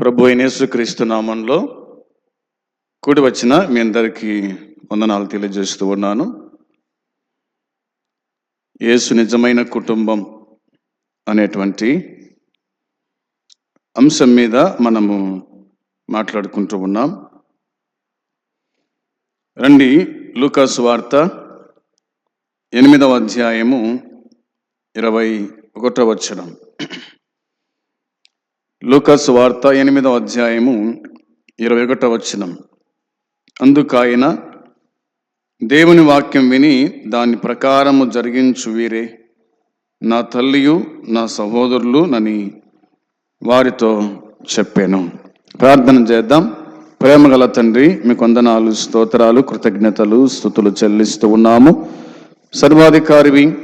ప్రభు అయిన నామంలో కూడి వచ్చిన మీ అందరికీ వందనాలు తెలియజేస్తూ ఉన్నాను. యేసు నిజమైన కుటుంబం అనేటువంటి అంశం మీద మనము మాట్లాడుకుంటూ ఉన్నాం. రండి లూకాసు వార్త ఎనిమిదవ అధ్యాయము ఇరవై ఒకటో వచ్చడం లూకాసు వార్త ఎనిమిదవ అధ్యాయము ఇరవై ఒకటవ వచనం. అందుకైన దేవుని వాక్యం విని దాని ప్రకారము జరిగించు వీరే. నా తల్లియు నా సహోదరులు నని వారితో చెప్పాను. ప్రార్థన చేద్దాం. ప్రేమగల తండ్రి మీకు వందనాలు స్తోత్రాలు కృతజ్ఞతలు స్థుతులు చెల్లిస్తూ ఉన్నాము. సర్వాధికారివి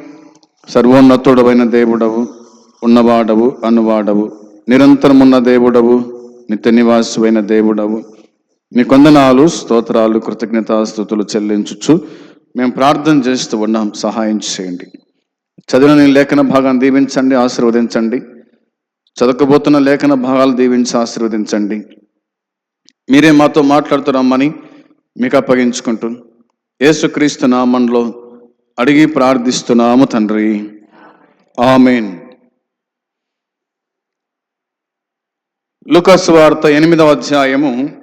సర్వోన్నతుడవైన దేవుడవు ఉన్నవాడవు అనువాడవు నిరంతరమున్న దేవుడవు నిత్య నివాసువైన దేవుడవు. మీ కొందనాలు స్తోత్రాలు కృతజ్ఞతాస్థుతులు చెల్లించుచు మేము ప్రార్థన చేస్తూ ఉన్నాం. సహాయం చేయండి. చదివిన నీ లేఖన భాగాన్ని దీవించండి ఆశీర్వదించండి. చదవకపోతున్న లేఖన భాగాలు దీవించి ఆశీర్వదించండి. మీరే మాతో మాట్లాడుతున్నామని మీకు అప్పగించుకుంటూ యేసుక్రీస్తు నామంలో అడిగి ప్రార్థిస్తున్నాము తండ్రి. ఆమెన్. లుకస్ వార్త ఎనిమిదవ అధ్యాయము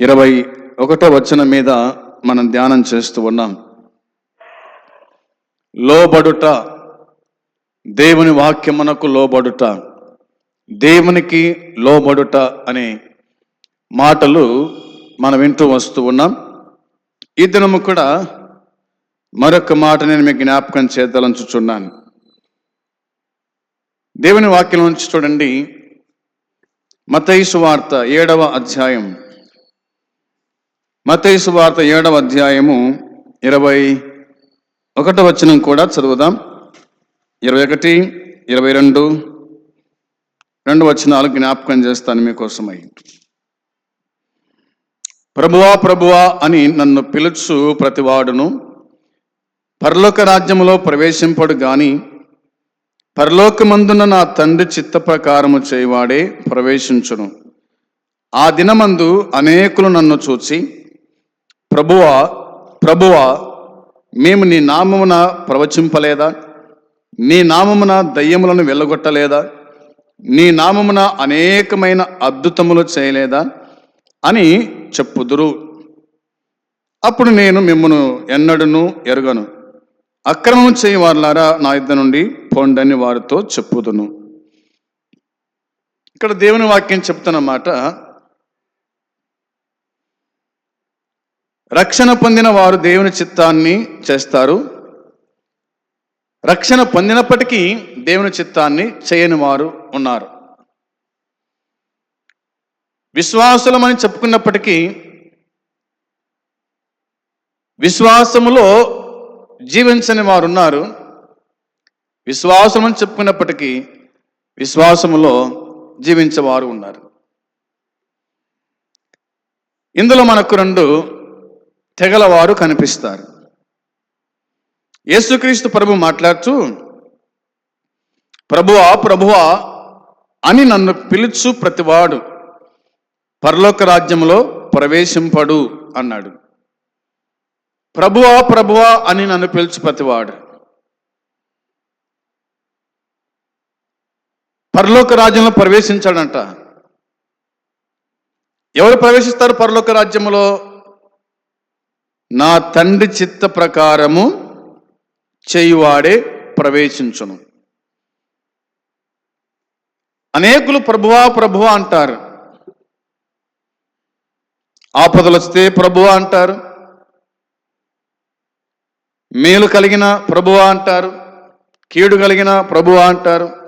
ఇరవై ఒకటో వచనం మీద మనం ధ్యానం చేస్తూ ఉన్నాం. లోబడుట దేవుని వాక్యమునకు లోబడుట దేవునికి లోబడుట అనే మాటలు మనం వింటూ వస్తూ ఉన్నాం. ఈ దినము కూడా మరొక మాట నేను మీకు జ్ఞాపకం చేద్దాలని చూచున్నాను. దేవుని వాక్యం నుంచి చూడండి. మతైసు వార్త ఏడవ అధ్యాయం. మతైసు వార్త ఏడవ అధ్యాయము ఇరవై ఒకటో వచనం కూడా చదువుదాం. ఇరవై ఒకటి ఇరవై రెండు రెండు వచనాలు జ్ఞాపకం చేస్తాను మీకోసమై. ప్రభువా ప్రభువా అని నన్ను పిలుచు ప్రతివాడును. పరలోక రాజ్యములో ప్రవేశింపడు గాని పరలోకమందున నా తండ్రి చిత్త ప్రకారము చేయవాడే ప్రవేశించును. ఆ దినమందు అనేకులు నన్ను చూచి ప్రభువా ప్రభువా మేము నీ నామమున ప్రవచింపలేదా? నీ నామమున దయ్యములను వెళ్ళగొట్టలేదా నీ నామమున అనేకమైన అద్భుతములు చేయలేదా? అని చెప్పుదురు. అప్పుడు నేను మిమ్మను ఎన్నడను ఎరుగను. అక్రమం చేయవారులారా నా ఇద్దరు నుండి పొండని వారితో చెప్పుదును. ఇక్కడ దేవుని వాక్యం చెప్తున్నమాట రక్షణ పొందిన వారు దేవుని చిత్తాన్ని చేస్తారు. రక్షణ పొందినప్పటికీ దేవుని చిత్తాన్ని చేయని వారు ఉన్నారు. విశ్వాసులమని చెప్పుకున్నప్పటికీ విశ్వాసములో జీవించని వారు ఉన్నారు విశ్వాసం అని చెప్పుకున్నప్పటికీ విశ్వాసములో జీవించేవారు ఉన్నారు. ఇందులో మనకు రెండు తెగలవారు కనిపిస్తారు. యేసుక్రీస్తు ప్రభు మాట్లాడుతూ ప్రభువా ప్రభువా అని నన్ను పిలుచు ప్రతివాడు పరలోక రాజ్యంలో ప్రవేశింపడు అన్నాడు. ప్రభువా ప్రభువా అని నన్ను పిలుచు ప్రతివాడు పరలోక రాజ్యంలో ప్రవేశించాడంట. ఎవరు ప్రవేశిస్తారు పరలోక రాజ్యంలో నా తండ్రి చిత్త ప్రకారము చేయువాడే ప్రవేశించును. అనేకులు ప్రభువా ప్రభువా అంటారు. ఆపదలు వస్తే ప్రభువా అంటారు. మేలు కలిగిన ప్రభువా అంటారు. కీడు కలిగిన ప్రభువా అంటారు.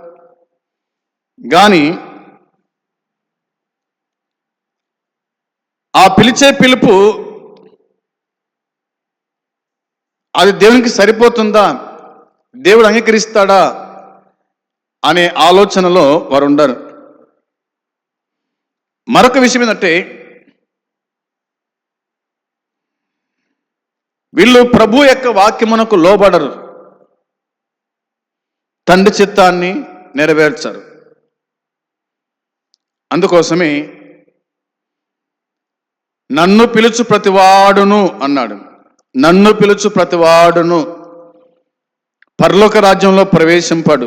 కానీ ఆ పిలిచే పిలుపు అది దేవునికి సరిపోతుందా? దేవుడు అంగీకరిస్తాడా? అనే ఆలోచనలో వారు ఉండరు మరొక విషయం ఏంటంటే వీళ్ళు ప్రభు యొక్క వాక్యమునకు లోబడరు. తండ్రి చిత్తాన్ని నెరవేర్చరు. అందుకోసమే నన్ను పిలుచు ప్రతివాడును అన్నాడు. నన్ను పిలుచు ప్రతివాడును. పరలోక రాజ్యంలో ప్రవేశింపడు.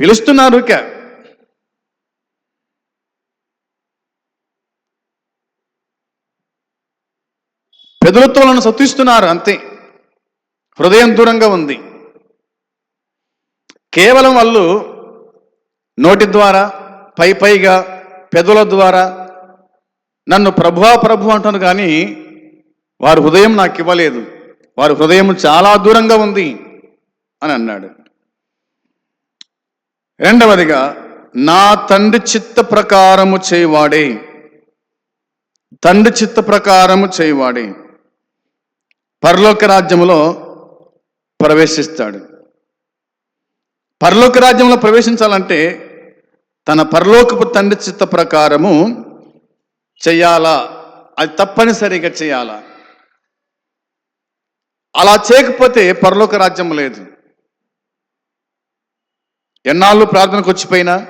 పిలుస్తున్నారు ఇక. పెదలతోలను సత్తిస్తున్నారు అంతే. హృదయం దూరంగా ఉంది. కేవలం వాళ్ళు నోటి ద్వారా పై పైగా పెదవుల ద్వారా నన్ను ప్రభువా ప్రభు అంటాను కానీ వారి హృదయం నాకు ఇవ్వలేదు. వారి హృదయం చాలా దూరంగా ఉంది అని అన్నాడు. రెండవదిగా నా తండ్రి చిత్త ప్రకారము చేయవాడే. తండ్రి చిత్త ప్రకారము చేయవాడే. పరలోక రాజ్యములో ప్రవేశిస్తాడు. పరలోక రాజ్యంలో ప్రవేశించాలంటే తన పరలోకపు తండ్రి చిత్త ప్రకారము చెయ్యాలా అది తప్పనిసరిగా చేయాలా? అలా చేయకపోతే పరలోక రాజ్యం లేదు. ఎన్నాళ్ళు ప్రార్థనకు వచ్చిపోయినా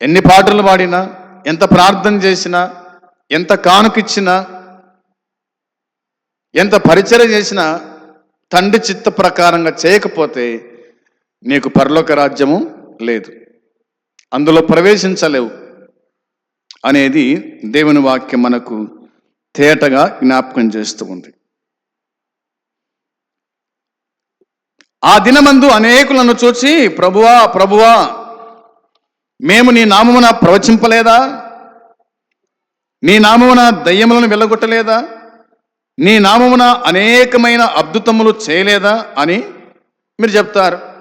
ఎన్ని పాటలు పాడినా ఎంత ప్రార్థన చేసినా ఎంత కానుకిచ్చినా ఎంత పరిచయం చేసినా తండ్రి చిత్త ప్రకారంగా చేయకపోతే నీకు పరలోక రాజ్యము లేదు. అందులో ప్రవేశించలేవు అనేది దేవుని వాక్యం మనకు తేటగా జ్ఞాపకం చేస్తూ ఉంది. ఆ దినమందు అనేకులను చూచి ప్రభువా ప్రభువా మేము నీ నామమున ప్రవచింపలేదా? నీ నామమున దయ్యములను వెళ్ళగొట్టలేదా నీ నామమున అనేకమైన అద్భుతములు చేయలేదా? అని మీరు చెప్తారు.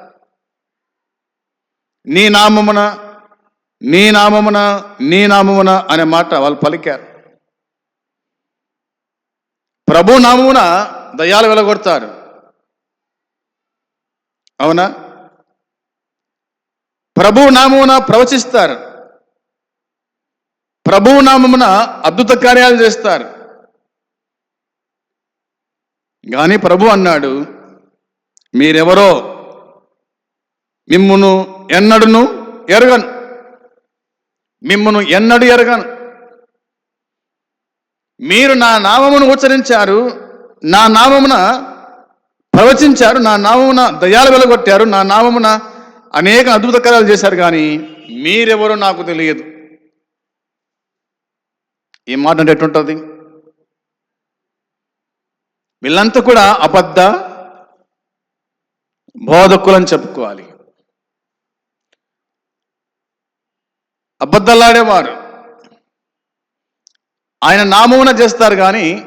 నీ నామమున నీ నామమున నీ నామమున అనే మాట వాళ్ళు పలికారు. ప్రభు నామమున దయ్యాలు వెలగొడతారు. అవునా? ప్రభు నామమున ప్రవచిస్తారు. ప్రభు నామమున అద్భుత కార్యాలు చేస్తారు. కానీ ప్రభు అన్నాడు మీరెవరో మిమ్మును ఎన్నడును ఎరగను. మిమ్మను ఎన్నడు ఎరగను. మీరు నా నామమును ఉచ్చరించారు నా నామమున ప్రవచించారు నా నామమున దయాలు వెలగొట్టారు నా నామమున అనేక అద్భుత కార్యాలు చేశారు కానీ మీరెవరో నాకు తెలియదు. ఈ మాట అంటే ఎట్టుంటుంది వీళ్ళంతా కూడా అబద్ధ బోధకులని చెప్పుకోవాలి. అబద్ధాలాడేవారు. ఆయన నామమున చేస్తారు కానీ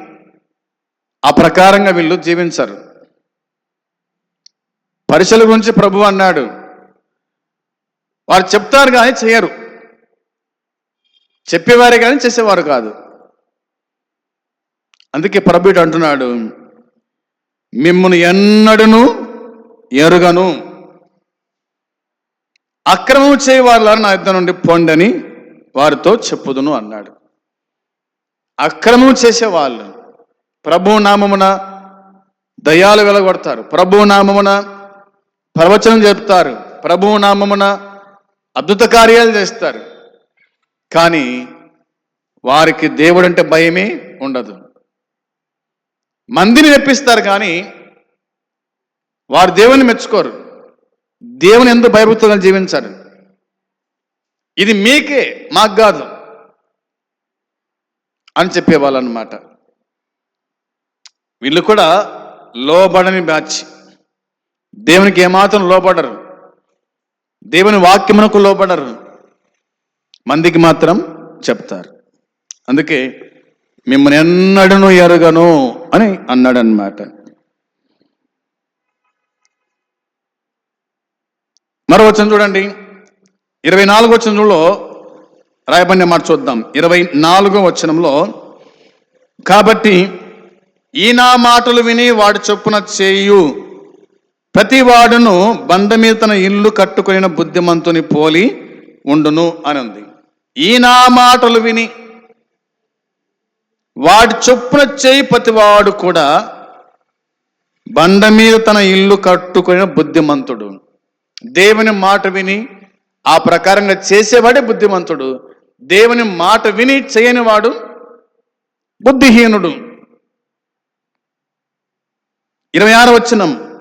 ఆ ప్రకారంగా వీళ్ళు జీవించరు. పరీక్షల గురించి ప్రభు అన్నాడు. వారు చెప్తారు కానీ చేయరు. చెప్పేవారే కానీ చేసేవారు కాదు. అందుకే ప్రభుడు అంటున్నాడు. మిమ్మల్ని ఎన్నడును ఎరుగను. అక్రమం చేయవారు నా ఇద్దరు నుండి పొండని వారితో చెప్పుదును అన్నాడు. అక్రమం చేసేవాళ్ళు ప్రభు నామమున దయాలు వెలగొడతారు ప్రభు నామమున ప్రవచనం చెప్తారు. ప్రభు నామమున అద్భుత కార్యాలు చేస్తారు. కానీ వారికి దేవుడంటే భయమే ఉండదు. మందిని మెప్పిస్తారు కానీ వారు దేవుని మెచ్చుకోరు. దేవుని ఎందుకు భయభక్తులను జీవించాలి. ఇది మీకే మాకు కాదు అని చెప్పేవాళ్ళనమాట. వీళ్ళు కూడా లోబడని బ్యాచ్. దేవునికి ఏమాత్రం లోబడరు. దేవుని వాక్యమునకు లోబడరు. మందికి మాత్రం చెప్తారు. అందుకే మిమ్మల్ని ఎన్నడను ఎరగను అని అన్నాడనమాట. మరో వచ్చిన చూడండి. ఇరవై నాలుగో వచనంలో రాయబడిన మాట చూద్దాం. ఇరవై నాలుగో వచనంలో కాబట్టి ఈ నా మాటలు విని వాడు చొప్పున చేయు. ప్రతి వాడును బండ మీద తన ఇల్లు కట్టుకుని బుద్ధిమంతుని పోలి ఉండును అని ఉంది. ఈ నా మాటలు విని వాడి చొప్పున చేయి ప్రతివాడు కూడా బండ మీద తన ఇల్లు కట్టుకుని బుద్ధిమంతుడు. దేవుని మాట విని ఆ ప్రకారంగా చేసేవాడే బుద్ధిమంతుడు. దేవుని మాట విని చేయనివాడు బుద్ధిహీనుడు. ఇరవై ఆరు వచ్చినం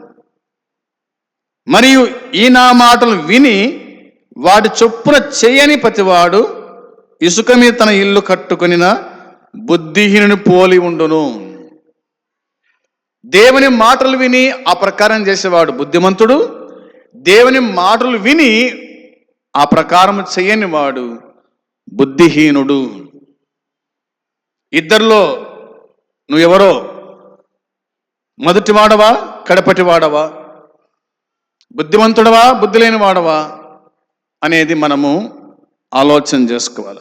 మరియు ఈ నా మాటలు విని వాటి చొప్పున చేయని ప్రతివాడు ఇసుక మీద తన ఇల్లు కట్టుకునిన బుద్ధిహీనుని పోలి ఉండును. దేవుని మాటలు విని ఆ ప్రకారం చేసేవాడు బుద్ధిమంతుడు దేవుని మాటలు విని ఆ ప్రకారం చేయని వాడు బుద్ధిహీనుడు. ఇద్దరిలో నువ్వెవరో? మొదటి వాడవా? కడపటి వాడవా? బుద్ధిమంతుడవా? బుద్ధి లేని వాడవా? అనేది మనము ఆలోచన చేసుకోవాలి.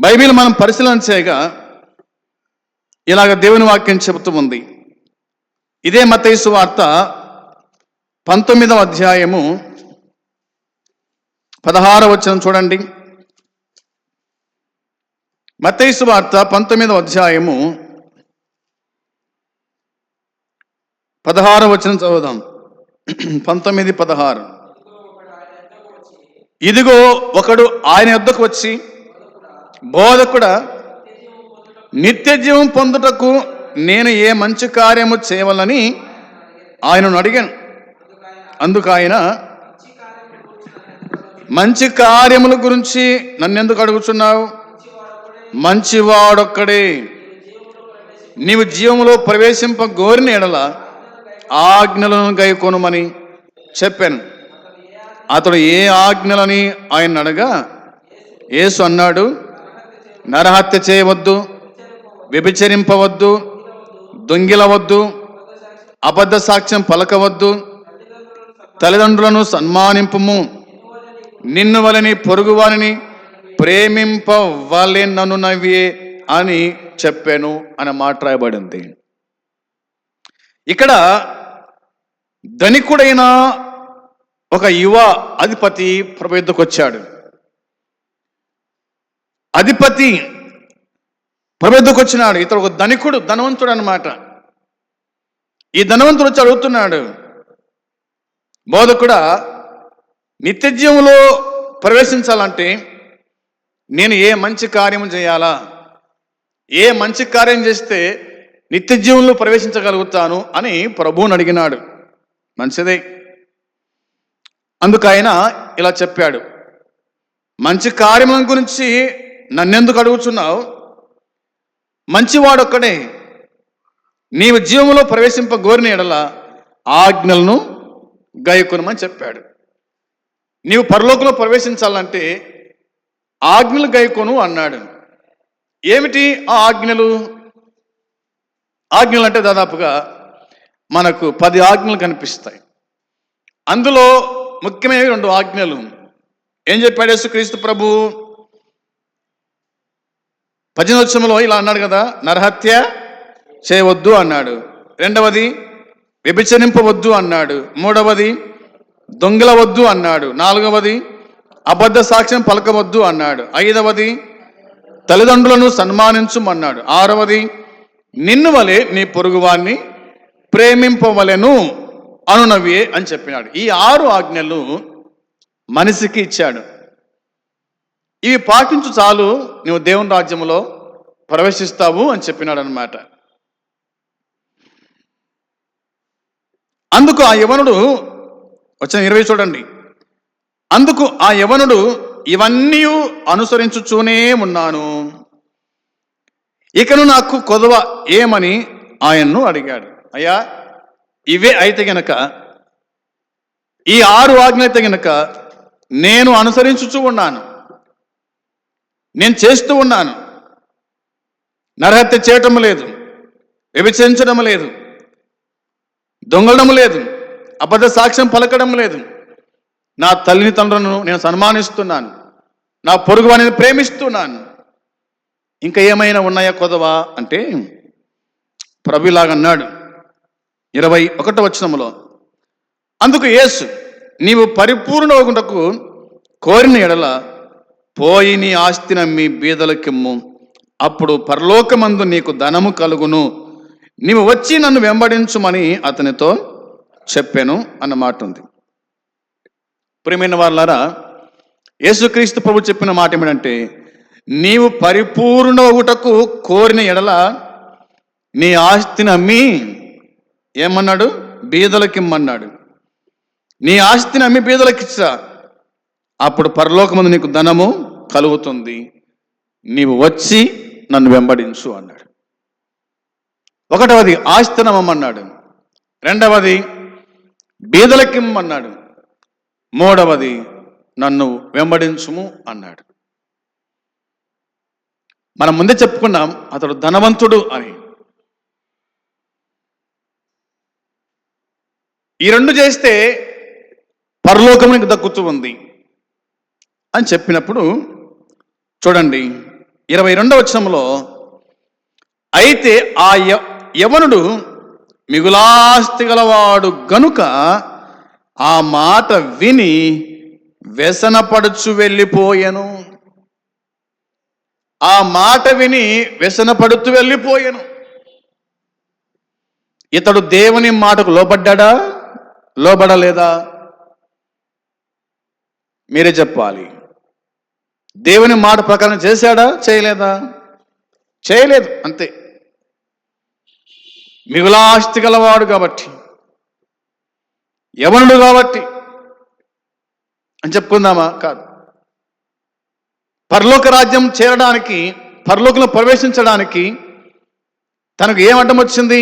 బైబిల్ మనం పరిశీలన చేయగా ఇలాగ దేవుని వాక్యం చెబుతూ ఉంది. ఇదే మతైసు వార్త పంతొమ్మిదవ అధ్యాయము పదహార వచనం చూడండి. మతైసు వార్త పంతొమ్మిదవ అధ్యాయము పదహార వచనం చదువుదాం. పంతొమ్మిది పదహారు. ఇదిగో ఒకడు ఆయన యొద్దకు వచ్చి బోధకుడా నిత్య జీవం పొందుటకు నేను ఏ మంచి కార్యము చేయవలని ఆయనను అడిగాను. అందుకు ఆయన మంచి కార్యముల గురించి నన్నెందుకు అడుగుతున్నావు? మంచివాడొక్కడే. నీవు జీవములో ప్రవేశింప గోరిన ఎడల ఆజ్ఞలను గైకొనుమని చెప్పాను. అతడు ఏ ఆజ్ఞలని ఆయన అడగా? యేసు అన్నాడు నరహత్య చేయవద్దు వ్యభిచరింపవద్దు దొంగిలవద్దు అబద్ధ సాక్ష్యం పలకవద్దు తల్లిదండ్రులను సన్మానింపుము. నిన్ను వలని పొరుగువారిని ప్రేమింపవలెననునవి అని చెప్పాను అని మాట రాయబడింది. ఇక్కడ ధనికుడైన ఒక యువ అధిపతి ప్రభుత్వకు వచ్చాడు. అధిపతి ప్రభుత్వకు వచ్చినాడు. ఇతడు ఒక ధనికుడు ధనవంతుడు అన్నమాట. ఈ ధనవంతుడు వచ్చి అడుగుతున్నాడు బోధకుడా నిత్య జీవంలో ప్రవేశించాలంటే నేను ఏ మంచి కార్యం చేయాలా? ఏ మంచి కార్యం చేస్తే నిత్య జీవంలో ప్రవేశించగలుగుతాను అని ప్రభువుని అడిగినాడు. మంచిదే. అందుకు ఆయన ఇలా చెప్పాడు. మంచి కార్యముల గురించి నన్నెందుకు అడుగుతున్నావు మంచివాడొక్కడే. నీవు జీవంలో ప్రవేశింప గోరిన ఎడల ఆజ్ఞలను గైకొనమని చెప్పాడు. నీవు పరలోకంలో ప్రవేశించాలంటే ఆజ్ఞలు గైకొను అన్నాడు. ఏమిటి ఆ ఆజ్ఞలు? ఆజ్ఞలు అంటే దాదాపుగా మనకు పది ఆజ్ఞలు కనిపిస్తాయి. అందులో ముఖ్యమైనవి రెండు ఆజ్ఞలు. ఏం చెప్పాడు యేసుక్రీస్తు ప్రభు? భజనోత్సవంలో ఇలా అన్నాడు కదా నరహత్య చేయవద్దు అన్నాడు. రెండవది వ్యభిచరింపవద్దు అన్నాడు. మూడవది దొంగలవద్దు అన్నాడు. నాలుగవది అబద్ధ సాక్ష్యం పలకవద్దు అన్నాడు. ఐదవది తల్లిదండ్రులను సన్మానించుమన్నాడు. ఆరవది నిన్ను వలె నీ పొరుగువాన్ని ప్రేమింపవలెను అనునవి అని చెప్పినాడు. ఈ ఆరు ఆజ్ఞలు మనిషికి ఇచ్చాడు. ఇవి పాటించు చాలు నువ్వు దేవుని రాజ్యంలో ప్రవేశిస్తావు అని చెప్పినాడు అనమాట అందుకు ఆ యవనుడు వచ్చిన ఇరవై చూడండి. అందుకు ఆ యవనుడు ఇవన్నీ అనుసరించుచూనే ఉన్నాను. ఇకను నాకు కొదవ ఏమని ఆయన్ను అడిగాడు. అయ్యా ఇవే అయితే గనక ఈ ఆరు ఆజ్ఞ అయితే గనక నేను అనుసరించుచూ ఉన్నాను. నేను చేస్తూ ఉన్నాను. నరహత్య చేయటం లేదు. వ్యభిచరించడం లేదు. దొంగలడం లేదు. అబద్ధ సాక్ష్యం పలకడం లేదు. నా తల్లిని తండ్రులను నేను సన్మానిస్తున్నాను. నా పొరుగు వారిని ప్రేమిస్తున్నాను. ఇంకా ఏమైనా ఉన్నాయా కొదవా అంటే ప్రభులాగన్నాడు ఇరవై ఒకటో వచనములో అందుకు యేసు నీవు పరిపూర్ణగుంటకు కోరిన ఎడల పోయి నీ ఆస్తి నమ్మి బీదలకిమ్ము అప్పుడు పరలోకమందు నీకు ధనము కలుగును. నీవు వచ్చి నన్ను వెంబడించుమని అతనితో చెప్పాను అన్న మాట ఉంది ప్రియమైన వాళ్ళారా యేసుక్రీస్తు ప్రభు చెప్పిన మాట ఏమిటంటే నీవు పరిపూర్ణ ఒకటకు కోరిన ఎడల నీ ఆస్తిని అమ్మి ఏమన్నాడు? బీదలకిమ్మన్నాడు. నీ ఆస్తిని అమ్మి బీదలకిచ్చా? అప్పుడు పరలోకమందు నీకు ధనము కలుగుతుంది. నీవు వచ్చి నన్ను వెంబడించు అన్నాడు. ఒకటవది ఆస్తినమ్మన్నాడు రెండవది బీదలకిమ్మన్నాడు. మూడవది నన్ను వెంబడించుము అన్నాడు. మనం ముందే చెప్పుకున్నాం అతడు ధనవంతుడు అని. ఈ రెండు చేస్తే పరలోకం నీకు దక్కుతూ ఉంది అని చెప్పినప్పుడు చూడండి ఇరవై రెండవ వచనంలో అయితే ఆ య- యవనుడు మిగులాస్తి గలవాడు గనుక ఆ మాట విని వ్యసనపడుచు వెళ్ళిపోయాను. ఆ మాట విని వ్యసనపడుతూ వెళ్ళిపోయాను. ఇతడు దేవుని మాటకు లోబడ్డా లోబడలేదా? మీరే చెప్పాలి. దేవుని మాట ప్రకారం చేశాడా? చేయలేదా? చేయలేదు. అంతే. మిగులాస్తి గలవాడు కాబట్టి యవనుడు కాబట్టి అని చెప్పుకుందామా? కాదు. పరలోక రాజ్యం చేరడానికి పరలోకంలో ప్రవేశించడానికి తనకు ఏం అడ్డం వచ్చింది?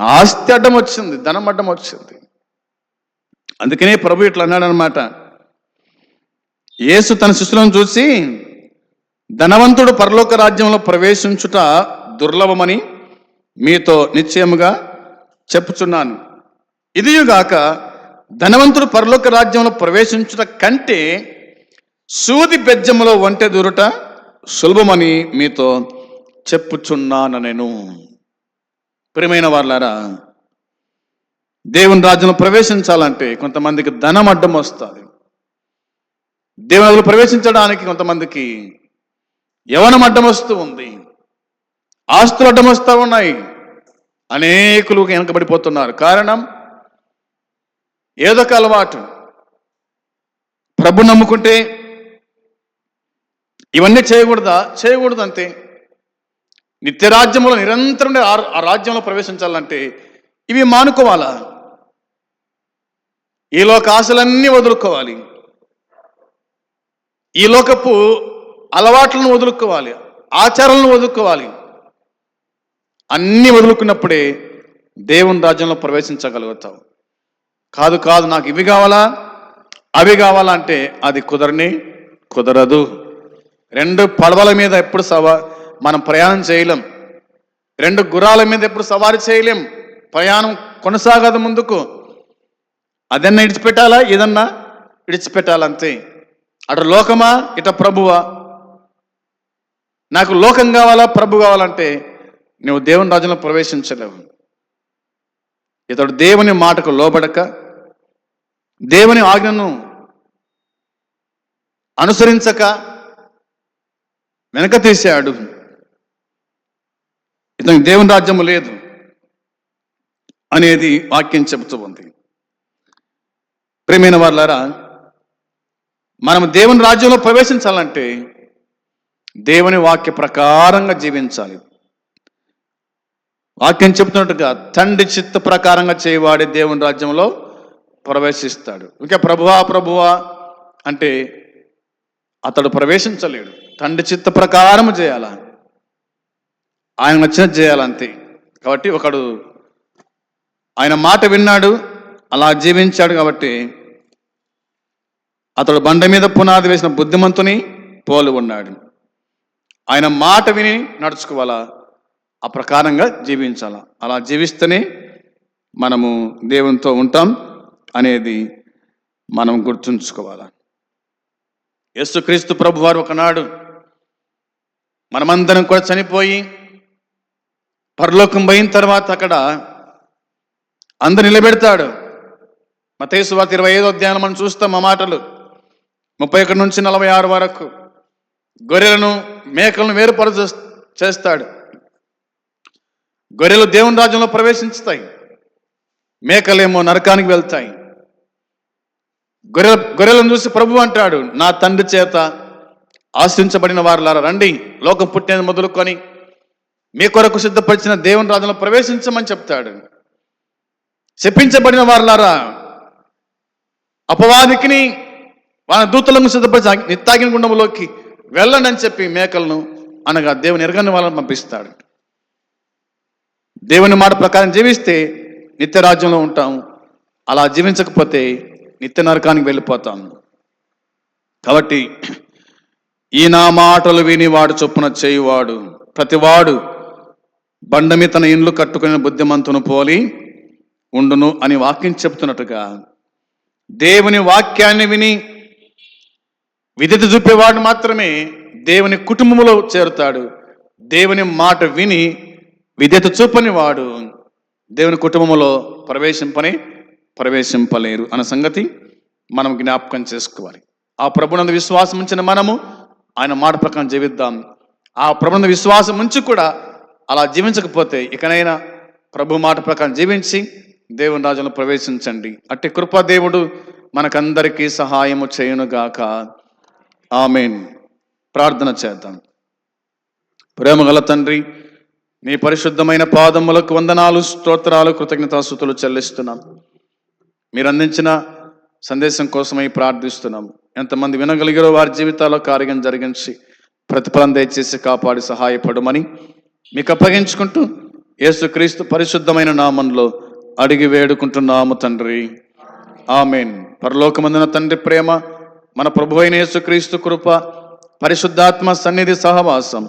ఆస్తి అడ్డం వచ్చింది ధనం అడ్డం వచ్చింది. అందుకనే ప్రభు ఇట్లా అన్నాడనమాట యేసు తన శిష్యులను చూసి ధనవంతుడు పరలోక రాజ్యంలో ప్రవేశించుట దుర్లభమని మీతో నిశ్చయముగా చెప్పుచున్నాను. ఇదియుగాక ధనవంతుడు పరలోక రాజ్యంలో ప్రవేశించుట కంటే సూది బెజ్జములో ఒంటె దూరుట సులభమని మీతో చెప్పుచున్నాను నేను ప్రియమైన వాళ్ళారా దేవుని రాజ్యంలో ప్రవేశించాలంటే కొంతమందికి ధనం అడ్డం వస్తుంది. దేవుని ప్రవేశించడానికి కొంతమందికి యవనం అడ్డం వస్తూ ఉంది. ఆస్తులు అడ్డమొస్తూ ఉన్నాయి అనేకులు వెనకబడిపోతున్నారు. కారణం ఏదో ఒక అలవాటు. ప్రభు నమ్ముకుంటే ఇవన్నీ చేయకూడదా? చేయకూడదు అంతే నిత్యరాజ్యంలో నిరంతరం ఆ- ఆ రాజ్యంలో ప్రవేశించాలంటే ఇవి మానుకోవాలా? ఈ లోక ఆశలన్నీ వదులుకోవాలి. ఈ లోకపు అలవాట్లను వదులుకోవాలి. ఆచారాలను వదులుకోవాలి. అన్నీ వదులుకున్నప్పుడే దేవుని రాజ్యంలో ప్రవేశించగలుగుతావు. కాదు కాదు నాకు ఇవి కావాలా? అవి కావాలా అంటే అది కుదరని కుదరదు. రెండు పడవల మీద ఎప్పుడు సవా మనం ప్రయాణం చేయలేం. రెండు గుర్రాల మీద ఎప్పుడు సవారీ చేయలేం. ప్రయాణం కొనసాగదు ముందుకు. అదన్నా ఇడిచిపెట్టాలా? ఏదన్నా ఇడిచిపెట్టాలంతే. అటు లోకమా? ఇట ప్రభువా? నాకు లోకం కావాలా? ప్రభు కావాలంటే నువ్వు దేవుని రాజ్యంలో ప్రవేశించలేవు. ఇతడు దేవుని మాటకు లోబడక దేవుని ఆజ్ఞను అనుసరించక వెనక తీశాడు. ఇతనికి దేవుని రాజ్యము లేదు అనేది వాక్యం చెబుతూ ఉంది. ప్రేమైన వాళ్ళారా మనం దేవుని రాజ్యంలో ప్రవేశించాలంటే దేవుని వాక్య ప్రకారంగా జీవించాలి. వాక్యం చెప్తున్నట్టుగా తండ్రి చిత్త ప్రకారంగా చేయవాడే దేవుని రాజ్యంలో ప్రవేశిస్తాడు. ఇంకా ప్రభువా ప్రభువా అంటే అతడు ప్రవేశించలేడు. తండ్రి చిత్త ప్రకారం చేయాల? ఆయన నచ్చినది చేయాలంతే. కాబట్టి ఒకడు ఆయన మాట విన్నాడు అలా జీవించాడు కాబట్టి అతడు బండ మీద పునాది వేసిన బుద్ధిమంతుని పోలి ఉన్నాడు. ఆయన మాట విని నడుచుకోవాలా? ఆ ప్రకారంగా జీవించాల? అలా జీవిస్తేనే మనము దేవునితో ఉంటాం అనేది మనం గుర్తుంచుకోవాలా? యేసుక్రీస్తు ప్రభు వారు ఒకనాడు మనమందరం కూడా చనిపోయి పరలోకం పోయిన తర్వాత అక్కడ అందరు నిలబెడతాడు. మతేసు వార్త ఇరవై ఐదో అధ్యాయం మనం చూస్తాం ఆ మాటలు. ముప్పై ఒకటి నుంచి నలభై ఆరు వరకు గొర్రెలను మేకలను వేరుపరచు చేస్తాడు. గొర్రెలు దేవుని రాజ్యంలో ప్రవేశించుతాయి. మేకలేమో నరకానికి వెళ్తాయి. గొర్రెల గొర్రెలను చూసి ప్రభు అంటాడు నా తండ్రి చేత ఆశ్రయించబడిన వారులారా రండి లోకం పుట్టిన మొదలుకొని మీ కొరకు సిద్ధపరిచిన దేవుని రాజులో ప్రవేశించమని చెప్తాడు. శపించబడిన వారులారా అపవాదికిని వాళ్ళ దూతలను సిద్ధపరిచి నిత్తాగిన గుండంలోకి వెళ్ళండి అని చెప్పి మేకలను అనగా దేవుని ఎరగని వాళ్ళని పంపిస్తాడు. దేవుని మాట ప్రకారం జీవిస్తే నిత్య రాజ్యంలో ఉంటాం అలా జీవించకపోతే నిత్య నరకానికి వెళ్ళిపోతాం కాబట్టి ఈ నా మాటలు విని వాడు చొప్పున చేయువాడు. ప్రతివాడు బండమి తన ఇండ్లు కట్టుకుని బుద్ధిమంతును పోలి ఉండును అని వాక్యం చెప్తున్నట్టుగా దేవుని వాక్యాన్ని విని విధిత చూపేవాడు మాత్రమే దేవుని కుటుంబంలో చేరుతాడు. దేవుని మాట విని విధేత చూపని వాడు దేవుని కుటుంబంలో ప్రవేశింపని ప్రవేశింపలేరు అన్న సంగతి మనం జ్ఞాపకం చేసుకోవాలి. ఆ ప్రభునందు విశ్వాసం ఉంచిన మనము ఆయన మాట ప్రకారం జీవిద్దాం. ఆ ప్రభునందు విశ్వాసం ఉంచి కూడా అలా జీవించకపోతే ఇకనైనా ప్రభు మాట ప్రకారం జీవించి దేవుని రాజులను ప్రవేశించండి. అట్టి కృపాదేవుడు మనకందరికీ సహాయము చేయునుగాక. ఆమెన్. ప్రార్థన చేద్దాం. ప్రేమగల తండ్రి నీ పరిశుద్ధమైన పాదములకు వందనాలు స్తోత్రాలు కృతజ్ఞతాస్థుతులు చెల్లిస్తున్నాం. మీరు అందించిన సందేశం కోసమై ప్రార్థిస్తున్నాం. ఎంతమంది వినగలిగారో వారి జీవితాల్లో కార్యం జరిగించి ప్రతిఫలం దయచేసి కాపాడి సహాయపడమని మీకు అప్పగించుకుంటూ యేసుక్రీస్తు పరిశుద్ధమైన నామంలో అడిగి వేడుకుంటున్నాము తండ్రి. ఆమెన్. పరలోకమందున తండ్రి ప్రేమ మన ప్రభు అయిన యేసుక్రీస్తు కృప పరిశుద్ధాత్మ సన్నిధి సహవాసం